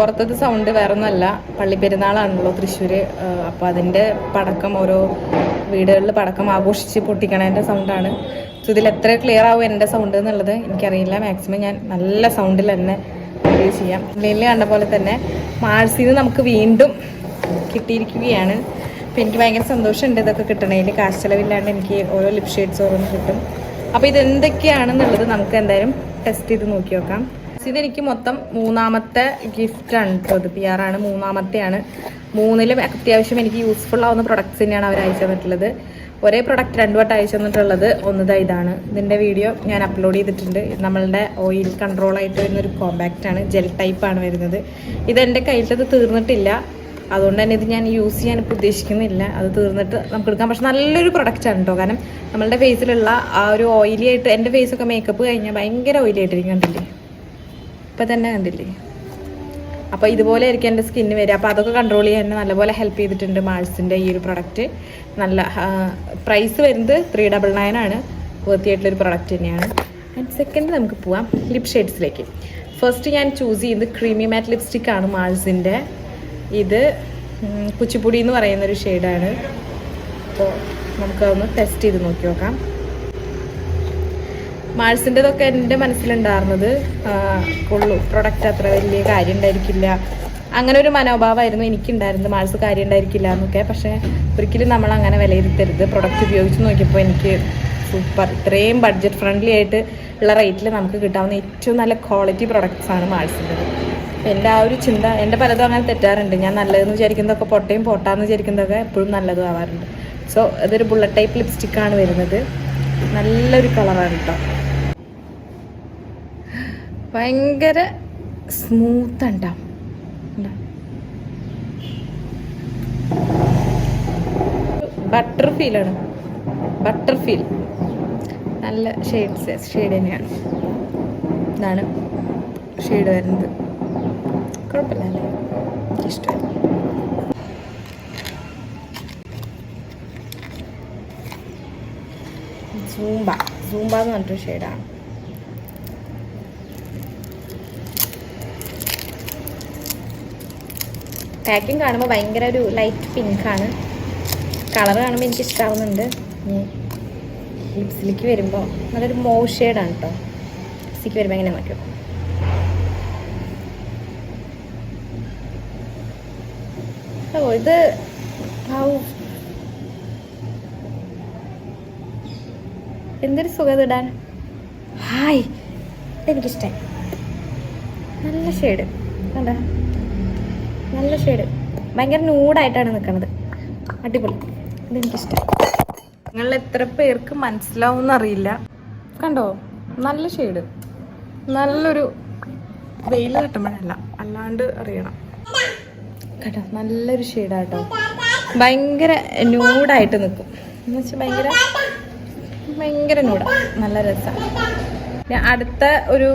പുറത്തത്തെ sound വേറെ ഒന്നുമല്ല പള്ളിപ്പെരുന്നാളാണല്ലോ തൃശ്ശൂർ അപ്പോൾ അതിന്റെ പടക്കം ഓരോ വീടുകളിൽ പടക്കം ആഘോഷിച്ച് പൊട്ടിക്കണതിന്റെ സൗണ്ടാണ് സോ ഇതിൽ എത്ര ക്ലിയർ ആവും എന്റെ സൗണ്ട് എന്നുള്ളത് എനിക്കറിയില്ല. മാക്സിമം ഞാൻ നല്ല സൗണ്ടിൽ തന്നെ റിവ്യൂ ചെയ്യാം. വെയിൽ കണ്ട പോലെ തന്നെ മാഴ്സിന്ന് നമുക്ക് വീണ്ടും കിട്ടിയിരിക്കുകയാണ്. അപ്പോൾ എനിക്ക് ഭയങ്കര സന്തോഷമുണ്ട് ഇതൊക്കെ കിട്ടണതിൽ കാശ് ചിലവില്ലാണ്ട് എനിക്ക് ഓരോ ലിപ് ഷെയ്ഡ്സ് ഓരോന്ന് കിട്ടും. അപ്പോൾ ഇതെന്തൊക്കെയാണെന്നുള്ളത് നമുക്ക് എന്തായാലും ടെസ്റ്റ് ചെയ്ത് നോക്കി നോക്കാം. ഇതെനിക്ക് മൊത്തം മൂന്നാമത്തെ ഗിഫ്റ്റാണ് ഇത് പി ആറാണ് മൂന്നാമത്തെയാണ്. മൂന്നിലും അത്യാവശ്യം എനിക്ക് യൂസ്ഫുൾ ആവുന്ന പ്രൊഡക്ട്സ് തന്നെയാണ് അവർ അയച്ചു തന്നിട്ടുള്ളത്. ഒരേ പ്രൊഡക്റ്റ് രണ്ടു വട്ടം അയച്ചു തന്നിട്ടുള്ളത് ഒന്നത് ഇതാണ്. ഇതിന്റെ വീഡിയോ ഞാൻ അപ്ലോഡ് ചെയ്തിട്ടുണ്ട്. നമ്മളുടെ ഓയിൽ കൺട്രോൾ ആയിട്ട് വരുന്നൊരു കോമ്പാക്റ്റ് ആണ്. ജെൽ ടൈപ്പ് ആണ് വരുന്നത്. ഇത് എന്റെ കയ്യിലത് തീർന്നിട്ടില്ല. അതുകൊണ്ട് തന്നെ ഇത് ഞാൻ യൂസ് ചെയ്യാൻ ഇപ്പോൾ ഉദ്ദേശിക്കുന്നില്ല. അത് തീർന്നിട്ട് നമുക്ക് എടുക്കാം. പക്ഷെ നല്ലൊരു പ്രൊഡക്റ്റ് ആണ് കേട്ടോ കാരണം നമ്മളുടെ ഫേസിലുള്ള ആ ഒരു ഓയിലി ആയിട്ട് എന്റെ ഫേസൊക്കെ മേക്കപ്പ് കഴിഞ്ഞാൽ ഭയങ്കര ഓയിലി ആയിട്ടിരിക്കും കണ്ടില്ലേ? ഇപ്പം തന്നെ കണ്ടില്ലേ? അപ്പോൾ ഇതുപോലെ ആയിരിക്കും എന്റെ സ്കിന്ന് വരിക. അപ്പോൾ അതൊക്കെ കൺട്രോൾ ചെയ്യാൻ എന്നെ നല്ലപോലെ ഹെൽപ്പ് ചെയ്തിട്ടുണ്ട് മാൾസിന്റെ ഈ ഒരു പ്രൊഡക്റ്റ് നല്ല പ്രൈസ് വരുന്നത് ത്രീ ഡബിൾ നയൻ ആണ്. വൃത്തിയായിട്ടുള്ളൊരു പ്രൊഡക്റ്റ് തന്നെയാണ്. ആൻഡ് സെക്കൻഡ് നമുക്ക് പോവാം. ലിപ് ഷെയ്ഡ്സിലേക്ക് ഫസ്റ്റ് ഞാൻ ചൂസ് ചെയ്യുന്നത് ക്രീമി മാറ്റ് ലിപ്സ്റ്റിക് ആണ് മാൾസിന്റെ. ഇത് കുച്ചിപ്പുടി എന്ന് പറയുന്നൊരു ഷെയ്ഡാണ് അപ്പോൾ നമുക്കതൊന്ന് ടെസ്റ്റ് ചെയ്ത് നോക്കി നോക്കാം. മാൾസിന്റെതൊക്കെ എന്റെ മനസ്സിലുണ്ടായിരുന്നത് കൊള്ളു. പ്രൊഡക്റ്റ് അത്ര വലിയ കാര്യം ഉണ്ടായിരിക്കില്ല. അങ്ങനെ ഒരു മനോഭാവമായിരുന്നു എനിക്കുണ്ടായിരുന്നത്. മാൾസ് കാര്യം ഉണ്ടായിരിക്കില്ല എന്നൊക്കെ. പക്ഷേ ഒരിക്കലും നമ്മൾ അങ്ങനെ വിലയിരുത്തരുത്. പ്രൊഡക്റ്റ് ഉപയോഗിച്ച് നോക്കിയപ്പോൾ എനിക്ക് സൂപ്പർ ഇത്രയും ബഡ്ജറ്റ് ഫ്രണ്ട്ലി ആയിട്ട് ഉള്ള റേറ്റിൽ നമുക്ക് കിട്ടാവുന്ന ഏറ്റവും നല്ല ക്വാളിറ്റി പ്രൊഡക്ട്സാണ് ആണ് മാൾസിന്റെത് എന്റെ ആ ഒരു ചിന്ത എന്റെ പലതും അങ്ങനെ തെറ്റാറുണ്ട്. ഞാൻ നല്ലതെന്ന് വിചാരിക്കുന്നതൊക്കെ പൊട്ടയും പൊട്ടാന്ന് വിചാരിക്കുന്നതൊക്കെ എപ്പോഴും നല്ലതും ആവാറുണ്ട്. സോ ഇതൊരു ബുള്ളറ്റ് ടൈപ്പ് ലിപ്സ്റ്റിക്കാണ് വരുന്നത്. നല്ലൊരു കളറാണ് കേട്ടോ ഭയങ്കര സ്മൂത്ത് ഉണ്ടാവും. ബട്ടർ ഫീലാണ് ബട്ടർ ഫീൽ നല്ല ഷെയ്ഡ്സ് ഷെയ്ഡ് തന്നെയാണ്. ഇതാണ് ഷെയ്ഡ് വരുന്നത്. കുഴപ്പമില്ല അല്ലേ? ഇഷ്ടമായി സൂംബ സൂംബ എന്ന് പറഞ്ഞിട്ടൊരു ഷെയ്ഡാണ് പാക്കിംഗ് കാണുമ്പോൾ ഭയങ്കര ഒരു ലൈറ്റ് പിങ്കാണ് കളർ കാണുമ്പോൾ എനിക്ക് ഇഷ്ടമാവുന്നുണ്ട് ലിപ്സിലേക്ക് വരുമ്പോൾ നല്ലൊരു മോ കേട്ടോ ലിപ്സിലേക്ക് വരുമ്പോൾ എങ്ങനെ മാറ്റും? ഓ ഇത്. എന്തൊരു സുഖം ഇടാൻ. ഹായ് എനിക്കിഷ്ടമായി നല്ല ഷെയ്ഡ് കണ്ട? നല്ല ഷെയ്ഡ് ഭയങ്കര നൂഡായിട്ടാണ് നിൽക്കുന്നത് അടിപൊളി. ഇതെനിക്കിഷ്ടം. നിങ്ങൾ എത്ര പേർക്ക് മനസ്സിലാവും എന്നറിയില്ല കണ്ടോ? നല്ല ഷെയ്ഡ് നല്ലൊരു വെയിൽ തട്ടുമ്പോഴല്ല. അല്ലാണ്ട് അറിയണം. കേട്ടോ നല്ലൊരു ഷെയ്ഡാട്ടോ ഭയങ്കര ന്യൂഡായിട്ട് നിൽക്കും എന്ന് വെച്ചാൽ ഭയങ്കര ഭയങ്കര ന്യൂഡ നല്ല രസമാണ് അടുത്ത ഒരു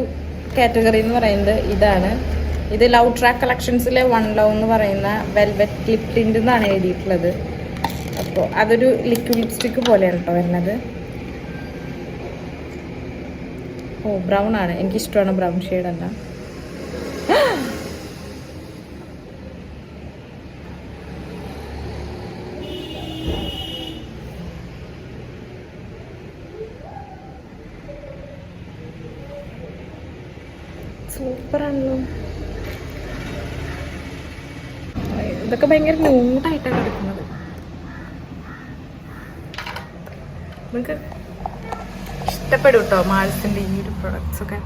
കാറ്റഗറി എന്ന് പറയുന്നത് ഇതാണ്. ഇത് ലവ് ട്രാക്ക് കളക്ഷൻസിലെ വൺ ലവ് എന്ന് പറയുന്ന വെൽവെറ്റ് ക്ലിപ് ടിന്റ് എന്നാണ് എഴുതിയിട്ടുള്ളത്. അപ്പോൾ അതൊരു ലിക്വിഡ് ലിപ്സ്റ്റിക്ക് പോലെയാണ് കേട്ടോ വരുന്നത്. ഓ ബ്രൗൺ ആണ്. എനിക്കിഷ്ടമാണ് ബ്രൗൺ ഷെയ്ഡ് അല്ല സൂപ്പറാണല്ലോ ഇതൊക്കെ ഭയങ്കര ന്യൂട്ടായിട്ടാണ് എടുക്കുന്നത് നിങ്ങൾക്ക് ഇഷ്ടപ്പെടും കേട്ടോ മാൾസിന്റെ ഈ ഒരു പ്രൊഡക്ട്സ് ഒക്കെ.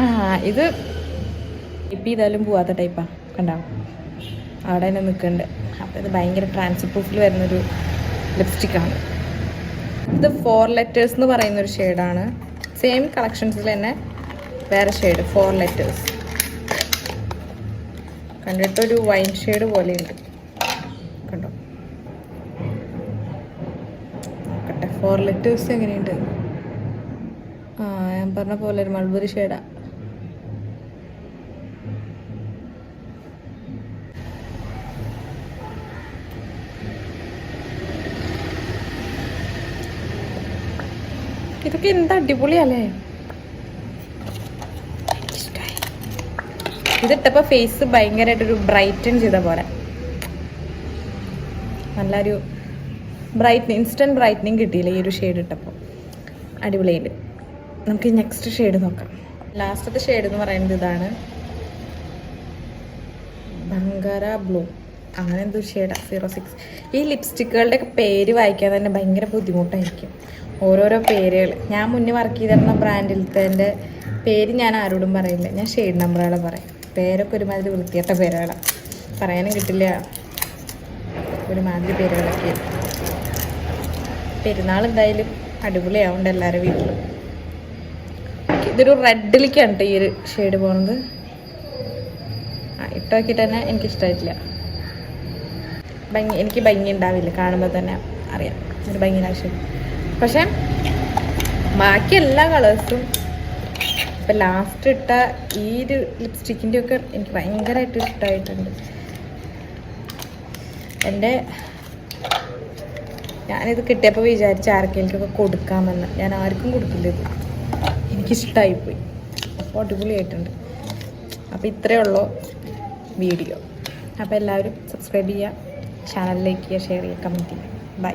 ആ ഇത് ഇപ്പം ഇതായാലും പോവാത്ത ടൈപ്പാ കണ്ടോ? അവിടെ തന്നെ നിൽക്കുന്നുണ്ട് അപ്പോൾ ഇത് ഭയങ്കര ട്രാൻസ് പ്രൂഫിൽ വരുന്നൊരു ലിപ്സ്റ്റിക്കാണ് ഇത് ഫോർ ലെറ്റേഴ്സ് എന്ന് പറയുന്നൊരു ഷെയ്ഡാണ് സെയിം കളക്ഷൻസിൽ തന്നെ വേറെ ഷെയ്ഡ് ഫോർ ലെറ്റേഴ്സ് കണ്ടിട്ടൊരു വൈൻ ഷെയ്ഡ് പോലെയുണ്ട്. കണ്ടോ? നോക്കട്ടെ ഫോർ ലെറ്റേഴ്സ് എങ്ങനെയുണ്ട്? ആ ഞാൻ പറഞ്ഞ പോലെ ഒരു മൾബറി ഷെയ്ഡാ ഇതൊക്കെ എന്താ അടിപൊളിയല്ലേ? ഇതിട്ടപ്പോ ഫേസ് ഭയങ്കരമായിട്ടൊരു ബ്രൈറ്റൻ ചെയ്ത പോലെ. നല്ലൊരു ബ്രൈറ്റ് ഇൻസ്റ്റന്റ് ബ്രൈറ്റനിങ് കിട്ടിയില്ല ഈ ഒരു ഷെയ്ഡ് ഇട്ടപ്പോൾ അടിപൊളിയുണ്ട് നമുക്ക് നെക്സ്റ്റ് ഷെയ്ഡ് നോക്കാം. ലാസ്റ്റത്തെ ഷെയ്ഡ് എന്ന് പറയുന്നത് ഇതാണ്. ബംഗാര ബ്ലൂ അങ്ങനെ എന്തോ ഷെയ്ഡാണ് സീറോ സിക്സ് ഈ ലിപ്സ്റ്റിക്കുകളുടെ പേര് വായിക്കാൻ തന്നെ ഭയങ്കര ബുദ്ധിമുട്ടായിരിക്കും. ഓരോരോ പേരുകൾ. ഞാൻ മുന്നേ വർക്ക് ചെയ്തിരുന്ന ബ്രാൻഡിലത്തെ പേര് ഞാൻ ആരോടും പറയില്ല. ഞാൻ ഷെയ്ഡ് നമ്പറുകളെ പറയും. പേരൊക്കെ ഒരുമാതിരി വൃത്തികെട്ട പേരുകളാണ് പറയാനും കിട്ടില്ല. ഒരുമാതിരി പേരുകളൊക്കെ. പെരുന്നാൾ എന്തായാലും അടിപൊളിയാവുണ്ട് എല്ലാവരുടെ വീട്ടിലും. ഇതൊരു റെഡിലേക്കാണ് ഈ ഒരു ഷെയ്ഡ് പോകുന്നത് ആ ഇട്ട് നോക്കിയിട്ട് തന്നെ എനിക്ക് ഇഷ്ടമായിട്ടില്ല ഭംഗി എനിക്ക് ഭംഗി ഉണ്ടാവില്ല. കാണുമ്പോൾ തന്നെ അറിയാം. ഒരു ഭംഗി ആവശ്യം പക്ഷെ ബാക്കി എല്ലാ കളേഴ്സും ഇപ്പം ലാസ്റ്റ് ഇട്ട ഈ ഒരു ലിപ്സ്റ്റിക്കിന്റെ ഒക്കെ എനിക്ക് ഭയങ്കരമായിട്ട് ഇഷ്ടമായിട്ടുണ്ട് എന്റെ ഞാനിത് കിട്ടിയപ്പോൾ വിചാരിച്ച ആർക്കെങ്കിലുമൊക്കെ കൊടുക്കാമെന്ന്. ഞാൻ ആർക്കും കൊടുക്കില്ല ഇത്. എനിക്കിഷ്ടമായിപ്പോയി അപ്പോൾ അടിപൊളിയായിട്ടുണ്ട്. അപ്പോൾ ഇത്രയേ ഉള്ളൂ വീഡിയോ. അപ്പോൾ എല്ലാവരും സബ്സ്ക്രൈബ് ചെയ്യുക ചാനലിലേക്ക് ലൈക്ക് ഷെയർ ചെയ്യുക കമന്റ് ചെയ്യുക. ബൈ